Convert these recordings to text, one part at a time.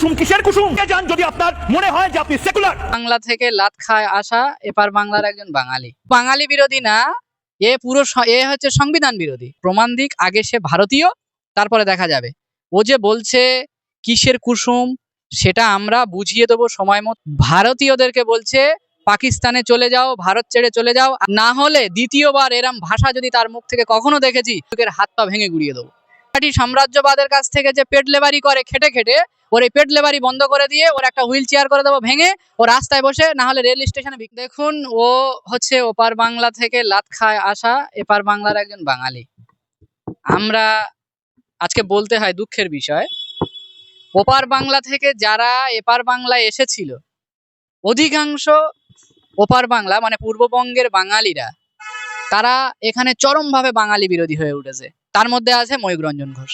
কুসুম, কিসের কুসুম? কে যান যদি আপনার মনে হয় যে আপনি সেকুলার বাংলা থেকে লাত খায় আসা, এপার বাংলার একজন বাঙালি। বাঙালি বিরোধী না, এ পুরো এ হচ্ছে সংবিধান বিরোধী। প্রমাণ দিক, আগে সে ভারতীয়, তারপরে দেখা যাবে। ও যে বলছে, কিসের কুসুম, সেটা আমরা বুঝিয়ে দেবো সময় মতো। ভারতীয়দেরকে বলছে, পাকিস্তানে চলে যাও, ভারত ছেড়ে চলে যাও। না হলে দ্বিতীয়বার এরম ভাষা যদি তার মুখ থেকে কখনো দেখেছি হাত পা ভেঙে গুড়িয়ে দেবো। পার্টি সাম্রাজ্যবাদের কাছ থেকে যে পেট লেবারি করে খেটে খেটে, ওর এই পেট লেবারি বন্ধ করে দিয়ে ওর একটা হুইল চেয়ার করে দেবো ভেঙে, ও রাস্তায় বসে, না হলে রেল স্টেশনে দেখুন, ও হচ্ছে ওপার বাংলা থেকে লাত খায় আসা, এপার বাংলার একজন বাঙালি। আমরা আজকে বলতে হয় দুঃখের বিষয়, ওপার বাংলা থেকে যারা এপার বাংলায় এসেছিল, অধিকাংশ ওপার বাংলা মানে পূর্ববঙ্গের বাঙালিরা, তারা এখানে চরমভাবে বাঙালি বিরোধী হয়ে উঠেছে। তার মধ্যে আছে ময়ূক রঞ্জন ঘোষ।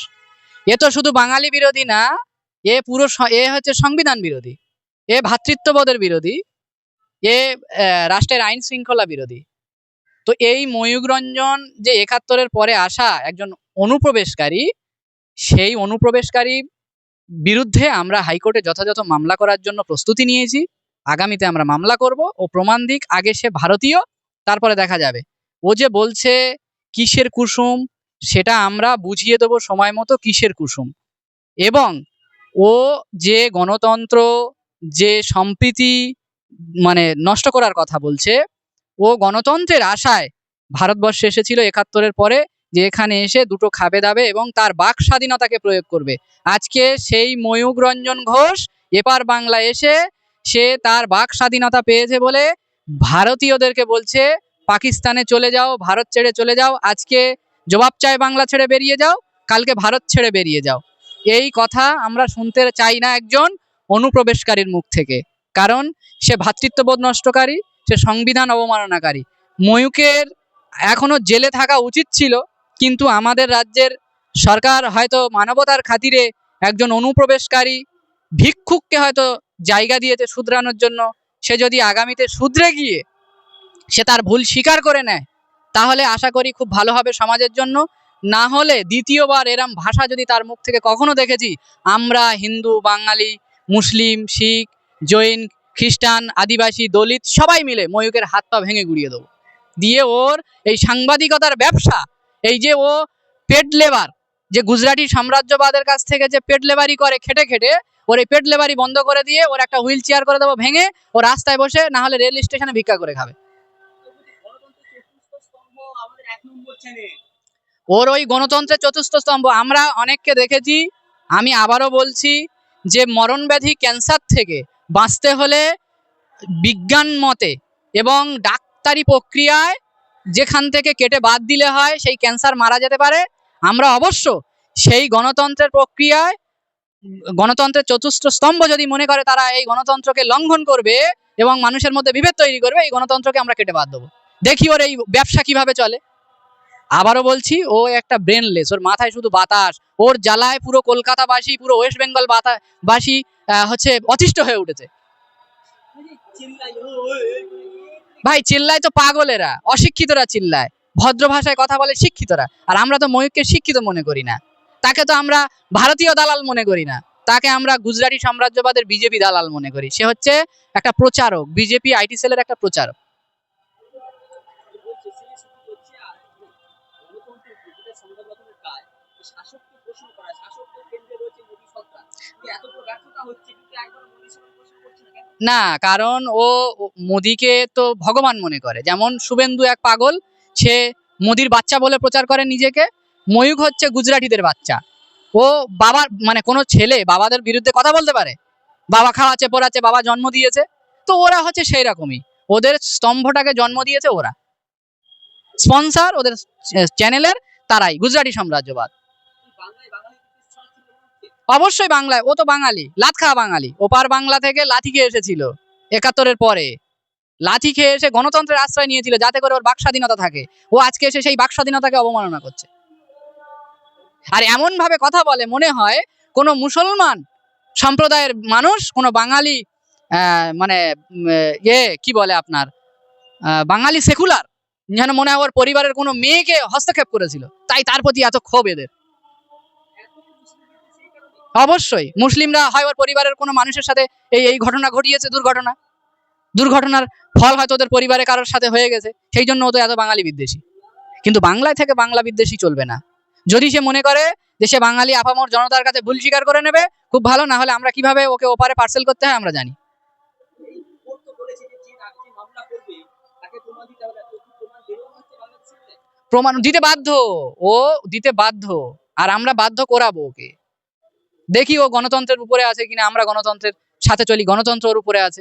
এ তো শুধু বাঙালি বিরোধী না, এ পুরো এ হচ্ছে সংবিধান বিরোধী, এ ভ্রাতৃত্ববোধের বিরোধী, এ রাষ্ট্রের আইন শৃঙ্খলা বিরোধী। তো এই ময়ূক রঞ্জন যে একাত্তরের পরে আসা একজন অনুপ্রবেশকারী, সেই অনুপ্রবেশকারী বিরুদ্ধে আমরা হাইকোর্টে যথাযথ মামলা করার জন্য প্রস্তুতি নিয়েছি। আগামীতে আমরা মামলা করব ও প্রমাণ দিক, আগে সে ভারতীয়, তারপরে দেখা যাবে। ও যে বলছে, কিসের কুসুম? সেটা আমরা বুঝিয়ে দেবো সময় মতো কিসের কুসুম। এবং ও যে গণতন্ত্র, যে সম্প্রীতি মানে নষ্ট করার কথা বলছে, ও গণতন্ত্রের আশায় ভারতবর্ষে এসেছিল একাত্তরের পরে যে এখানে এসে দুটো খাবে দাবে এবং তার বাক স্বাধীনতাকে প্রয়োগ করবে। আজকে সেই ময়ূক রঞ্জন ঘোষ এপার বাংলা এসে সে তার বাক স্বাধীনতা পেয়েছে বলে ভারতীয়দেরকে বলছে, পাকিস্তানে চলে যাও, ভারত ছেড়ে চলে যাও, আজকে জবাব চায় বাংলা ছেড়ে বেরিয়ে যাও, কালকে ভারত ছেড়ে বেরিয়ে যাও। এই কথা আমরা শুনতে চাই না একজন অনুপ্রবেশকারীর মুখ থেকে। কারণ সে ভ্রাতৃত্ববোধ নষ্টকারী, সে সংবিধান অবমাননাকারী। ময়ূকের এখনও জেলে থাকা উচিত ছিল, কিন্তু আমাদের রাজ্যের সরকার হয়তো মানবতার খাতিরে একজন অনুপ্রবেশকারী ভিক্ষুককে হয়তো জায়গা দিয়েছে শুধরানোর জন্য। সে যদি আগামীতে শুধরে গিয়ে সে তার ভুল স্বীকার করে নেয় তাহলে আশা করি খুব ভালো হবে সমাজের জন্য। না হলে দ্বিতীয়বার এরম ভাষা যদি তার মুখ থেকে কখনো দেখেছি, আমরা হিন্দু, বাঙালি, মুসলিম, শিখ, জৈন, খ্রিস্টান, আদিবাসী, দলিত সবাই মিলে ময়ূকের হাত পা ভেঙে গুড়িয়ে দেবো। দিয়ে ওর এই সাংবাদিকতার ব্যবসা, এই যে ও পেট লেবার, যে গুজরাটি সাম্রাজ্যবাদের কাছ থেকে যে পেট লেবারি করে খেটে খেটে, ওর এই পেট লেবারি বন্ধ করে দিয়ে ওর একটা হুইল চেয়ার করে দেবো ভেঙে, ও রাস্তায় বসে না হলে রেল স্টেশনে ভিক্ষা করে খাবে। ওর ওই গণতন্ত্রের চতুর্থ স্তম্ভ। আমরা অনেককে দেখেছি, আমি আবারও বলছি যে মরণ ব্যাধি ক্যান্সার থেকে বাঁচতে হলে বিজ্ঞান মতে এবং ডাক্তারি প্রক্রিয়ায় যেখান থেকে কেটে বাদ দিলে হয় সেই ক্যান্সার মারা যেতে পারে। আমরা অবশ্য সেই গণতন্ত্রের প্রক্রিয়ায় গণতন্ত্রের চতুর্থ স্তম্ভ যদি মনে করে তারা এই গণতন্ত্রকে লঙ্ঘন করবে এবং মানুষের মধ্যে বিভেদ তৈরি করবে, এই গণতন্ত্রকে আমরা কেটে বাদ দেবো। দেখি ওর এই ব্যবসা কীভাবে চলে। আবারও বলছি, ও একটা ব্রেনলেস ওর মাথায় শুধু বাতাস, ওর জ্বালায় পুরো কলকাতাবাসী, পুরো ওয়েস্ট বেঙ্গল বাসী হচ্ছে অতিষ্ঠ হয়ে উঠেছে। ভাই, চিল্লায় তো পাগলেরা, অশিক্ষিতরা চিল্লায়, ভদ্র ভাষায় কথা বলে শিক্ষিতরা, আর আমরা তো ময়ূরকে শিক্ষিত মনে করি না। তাকে তো আমরা ভারতীয় দালাল মনে করি না, তাকে আমরা গুজরাটি সাম্রাজ্যবাদের বিজেপি দালাল মনে করি। সে হচ্ছে একটা প্রচারক, বিজেপি আইটি সেলের একটা প্রচারক। না কারণ ও মোদিকে তো ভগবান মনে করে। যেমন শুভেন্দু এক পাগল সে মোদির বাচ্চা বলে প্রচার করে নিজেকে। ময়ূক হচ্ছে গুজরাটিদের বাচ্চা। ও বাবার মানে কোনো ছেলে বাবাদের বিরুদ্ধে কথা বলতে পারে। বাবা খাওয়াচ্ছে পড়াচ্ছে বাবা জন্ম দিয়েছে। তো ওরা হচ্ছে সেই রকমই ওদের স্তম্ভটাকে জন্ম দিয়েছে ওরা। স্পন্সর ওদের চ্যানেলের তারাই গুজরাটি সাম্রাজ্যবাদ। অবশ্যই বাংলায়, ও তো বাঙালি, লাত খাওয়া বাঙালি। ওপার বাংলা থেকে লাথি খেয়ে এসেছিল, একাত্তরের পরে। লাথি খেয়ে এসে গণতন্ত্রের আশ্রয় নিয়েছিল, যাতে করে ওর বাক স্বাধীনতা থাকে। ও আজকে এসে সেই বাক স্বাধীনতাকে অবমাননা করছে। আর এমন ভাবে কথা বলে, মনে হয় কোনো মুসলমান সম্প্রদায়ের মানুষ, কোনো বাঙালি মানে ইয়ে কি বলে আপনার বাঙালি সেকুলার, যেন মনে হয় ওর পরিবারের কোনো মেয়েকে হস্তক্ষেপ করেছিল। তাই তার প্রতি এত ক্ষোভ এদের। অবশ্যই। মুসলিমরা হয় ওর পরিবারের কোনো মানুষের সাথে এই এই ঘটনা ঘটিয়েছে, দুর্ঘটনা? দুর্ঘটনার ফল হয়তো ওদের পরিবারে কারোর সাথে হয়ে গেছে, সেই জন্য ও তো এত বাঙালি বিদ্বেষী। কিন্তু বাংলায় থেকে বাংলা বিদ্বেষী চলবে না। যদি সে মনে করে যে সে বাঙালি আপামর জনতার কাছে ভুল স্বীকার করে নেবে, খুব ভালো, না হলে আমরা কীভাবে ওকে ওপারে পার্সেল করতে হয় আমরা জানি। প্রমাণ দিতে বাধ্য। ও দিতে বাধ্য। আর আমরা বাধ্য করাবো ওকে। দেখি ও গণতন্ত্রের উপরে আছে কিনা আমরা গণতন্ত্রের সাথে চলি গণতন্ত্র ওর উপরে আছে।